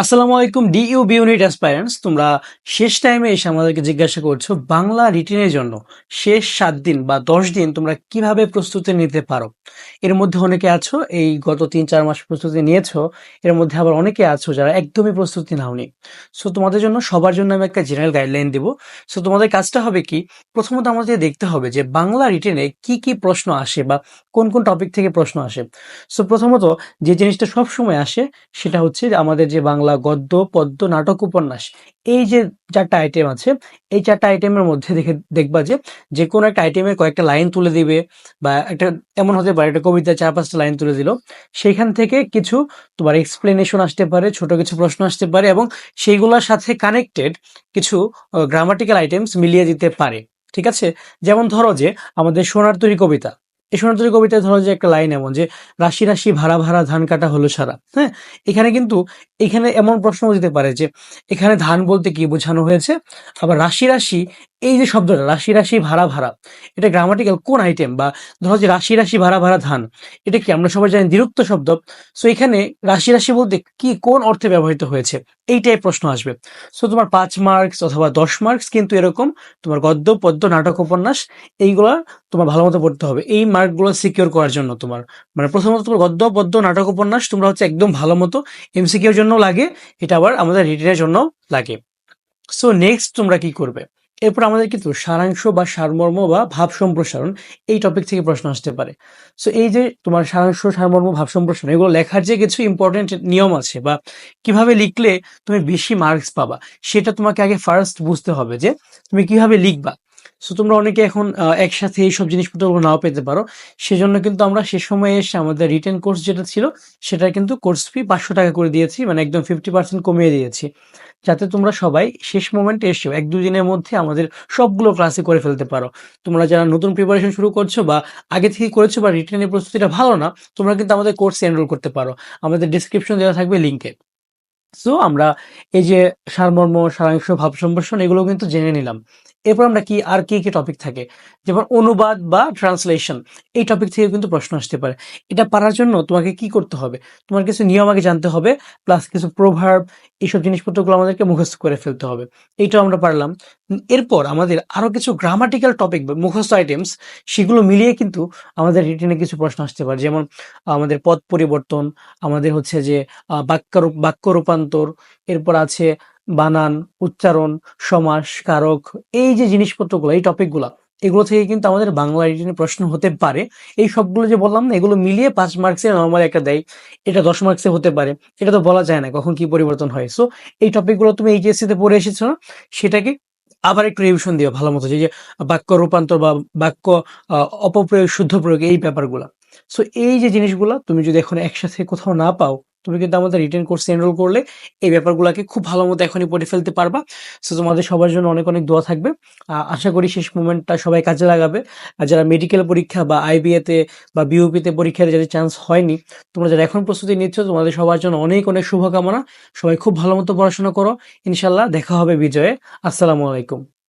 আসসালামু আলাইকুম DU B unit অ্যাসপায়ারেন্টস তোমরা শেষ টাইমে এসে আমাদেরকে জিজ্ঞাসা করছ, বাংলা রিটেনের জন্য শেষ সাত দিন বা দশ দিন তোমরা কীভাবে প্রস্তুতি নিতে পারো? এর মধ্যে অনেকে আছো, এই গত তিন চার মাস প্রস্তুতি নিয়েছো, এর মধ্যে আবার অনেকে আছো যারা একদমই প্রস্তুতি নাওনি। সো তোমাদের জন্য সবার জন্য আমি একটা জেনারেল গাইডলাইন দিব। সো তোমাদের কাজটা হবে কি, প্রথমত আমাদের দেখতে হবে যে বাংলা রিটেনে কি কি প্রশ্ন আসে বা কোন কোন টপিক থেকে প্রশ্ন আসে। সো প্রথমত যে জিনিসটা সব সময় আসে, সেটা হচ্ছে আমাদের যে বাংলা গদ্য, পদ্য, নাটক, উপন্যাস, এই যে চারটা আইটেম আছে, এই চারটা আইটেমের মধ্যে দেখে দেখবা যে যে কোনো একটা আইটেমের কয়েকটা লাইন তুলে দিবে বা একটা এমন হতে পারে একটা কবিতা চার পাঁচটা লাইন তুলে দিল সেখান থেকে কিছু তোমার এক্সপ্লেনেশন আসতে পারে, ছোট কিছু প্রশ্ন আসতে পারে এবং সেইগুলোর সাথে কানেক্টেড কিছু গ্রামাটিক্যাল আইটেমস মিলিয়ে দিতে পারে, ঠিক আছে? যেমন ধরো যে আমাদের সোনার তৈরি কবিতা এই সোনার তৈরি কবিতায় ধরো যে একটা লাইন এমন যে, রাশি রাশি ভাড়া ভাড়া ধান কাটা হলো সারা। হ্যাঁ? এখানে কিন্তু, এখানে এমন প্রশ্ন দিতে পারে যে, এখানে ধান বলতে কি বোঝানো হয়েছে? আবার রাশি রাশি, এই যে শব্দটা, রাশি রাশি ভাড়া ভাড়া, এটা গ্রামাটিক্যাল কোন আইটেম বা ধরো যে রাশি রাশি ভাড়া ভাড়া ধান, এটা কি আমরা সবাই জানি দ্বিরুক্ত শব্দ? সো এখানে রাশি রাশি বলতে কি, কোন অর্থে ব্যবহৃত হয়েছে? এইটাই প্রশ্ন আসবে। সো তোমার পাঁচ মার্কস অথবা দশ মার্কস কিন্তু এরকম, তোমার গদ্য, পদ্য, নাটক, উপন্যাস, এইগুলা তোমার ভালো মতো পড়তে হবে। এই মার্কগুলো সিকিউর করার জন্য তোমার। মানে প্রথমত তোমার গদ্য, পদ্য, নাটক, উপন্যাস তোমরা হচ্ছে একদম ভালো মতো এমসিকিউর জন্য লাগে, এটা আবার আমাদের রিটেনের জন্য লাগে। সো নেক্সট তোমরা কি করবে? এরপর আমাদের কিন্তু সারাংশ বা সারমর্ম বা ভাব সম্প্রসারণ এই টপিক থেকে প্রশ্ন আসতে পারে। সো এই যে তোমার সারাংশ, সারমর্ম, ভাব সম্প্রসারণ, এগুলো লেখার যে কিছু ইম্পর্টেন্ট নিয়ম আছে বা কীভাবে লিখলে তুমি বেশি মার্কস পাবা, সেটা তোমাকে আগে ফার্স্ট বুঝতে হবে যে তুমি কীভাবে লিখবা। সো তোমরা অনেকে এখন একসাথে এই সব জিনিসপত্রগুলো নাও পেতে পারো। সেজন্য কিন্তু আমরা সে সময় এসে আমাদের রিটেন কোর্স যেটা ছিল সেটা কিন্তু কোর্স ফি পাঁচশো টাকা করে দিয়েছি মানে একদম ফিফটি পার্সেন্ট কমিয়ে দিয়েছি। যাতে তোমরা সবাই শেষ মোমেন্টে এসেও এক দুই দিনের মধ্যে আমাদের সবগুলো ক্লাসে করে ফেলতে পারো। তোমরা যারা নতুন প্রিপারেশন শুরু করছ বা আগে থেকে করেছ বা রিটেনের প্রস্তুতিটা ভালো না, তোমরা কিন্তু আমাদের কোর্সে এনরোল করতে পারো। আমাদের ডিসক্রিপশন দেওয়া থাকবে লিঙ্কে সো আমরা এই যে সারমর্ম, সারাংশ, ভাব সম্প্রসারণ, এগুলো কিন্তু জেনে নিলাম। এরপর আমরা কি, আর কি কি টপিক থাকে? যেমন অনুবাদ বা ট্রান্সলেশন এই টপিক থেকে কিন্তু প্রশ্ন আসতে পারে। এটা পারার জন্য তোমাকে কি করতে হবে? তোমার কিছু নিয়ম আগে জানতে হবে প্লাস কিছু প্রভাব এইসব জিনিসপত্রগুলো আমাদেরকে মুখস্থ করে ফেলতে হবে। এইটাও আমরা পারলাম। এরপর আমাদের আরও কিছু গ্রামাটিক্যাল টপিক বা মুখস্থ আইটেমস সেগুলো মিলিয়ে কিন্তু আমাদের রিটেনে কিছু প্রশ্ন আসতে পারে। যেমন, আমাদের পদ পরিবর্তন, আমাদের হচ্ছে যে বাক্য বাক্য রূপান্তর, এরপর আছে বানান, উচ্চারণ, সমাস, কারক, এই যে জিনিসপত্রগুলো, এই টপিকগুলো, এগুলো থেকে কিন্তু আমাদের বাংলা রিটেনে প্রশ্ন হতে পারে। এই সবগুলো যে বললাম না, এগুলো মিলিয়ে পাঁচ মার্কসের নর্মাল একটা দেয়, এটা দশ মার্কসে হতে পারে। এটা তো বলা যায় না কখন কি পরিবর্তন হয়। সো এই টপিকগুলো তুমি এইচএসসি তে পড়ে এসেছ না সেটাকে আবার একটু রিভিশন দিও ভালো মতো, যে বাক্য রূপান্তর বা বাক্য অপপ্রয়োগ, শুদ্ধ প্রয়োগ, এই ব্যাপারগুলো। সো এই যে জিনিসগুলো, তুমি যদি এখন একসাথে কোথাও না পাও তুমি কিন্তু আমাদের রিটেন কোর্সে এনরোল করলে এই ব্যাপারগুলোকে খুব ভালো মতো এখনই পড়ে ফেলতে পারবা। সো তোমাদের সবার জন্য অনেক অনেক দোয়া থাকবে। আশা করি শেষ মোমেন্টটা সবাই কাজে লাগাবে। আর যারা মেডিকেল পরীক্ষা বা আইবিএ তে বা বিউপি তে পরীক্ষার যাদের চান্স হয়নি, তোমরা যারা এখন প্রস্তুতি নিচ্ছ, তোমাদের সবার জন্য অনেক অনেক শুভকামনা। সবাই খুব ভালো মতো পড়াশোনা করো। ইনশাল্লাহ দেখা হবে বিজয়ে। আসসালামু আলাইকুম।